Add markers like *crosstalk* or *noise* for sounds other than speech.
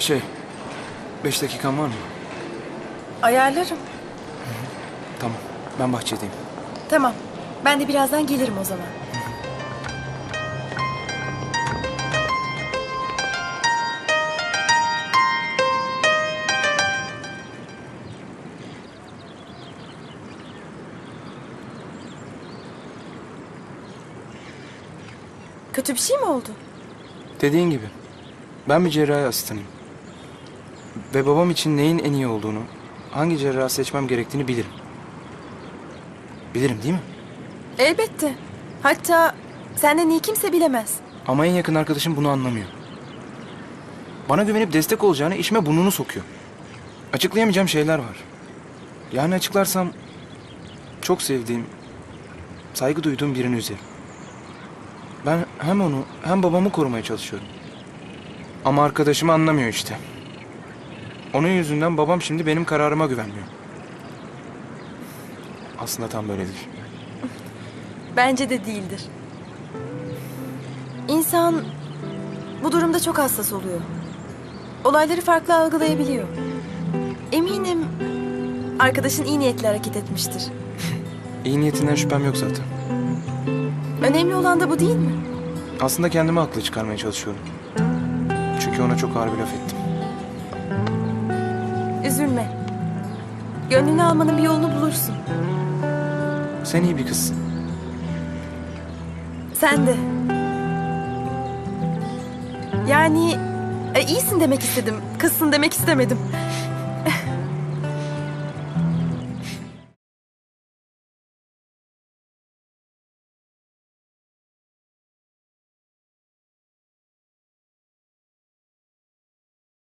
Şey, beş dakikan var mı? Ayarlarım. Tamam, ben bahçedeyim. Tamam. Ben de birazdan gelirim o zaman. Kötü bir şey mi oldu? Dediğin gibi, ben bir cerrahi asistanıyım. Ve babam için neyin en iyi olduğunu, hangi cerrahı seçmem gerektiğini bilirim. Bilirim değil mi? Elbette. Hatta senden iyi kimse bilemez. Ama en yakın arkadaşım bunu anlamıyor. Bana güvenip destek olacağını işime burnunu sokuyor. Açıklayamayacağım şeyler var. Yani açıklarsam çok sevdiğim, saygı duyduğum birini üzerim. Ben hem onu hem babamı korumaya çalışıyorum. Ama arkadaşım anlamıyor işte. Onun yüzünden babam şimdi benim kararıma güvenmiyor. Aslında tam böyle değil. Bence de değildir. İnsan bu durumda çok hassas oluyor. Olayları farklı algılayabiliyor. Eminim arkadaşın iyi niyetli hareket etmiştir. *laughs* İyi niyetinden şüphem yok zaten. Önemli olan da bu değil mi? Aslında kendimi haklı çıkarmaya çalışıyorum. Çünkü ona çok ağır bir laf ettim. Üzülme. Gönlünü almanın bir yolunu bulursun. Sen iyi bir kızsın. Sen de. Yani e, iyisin demek istedim. Kızsın demek istemedim.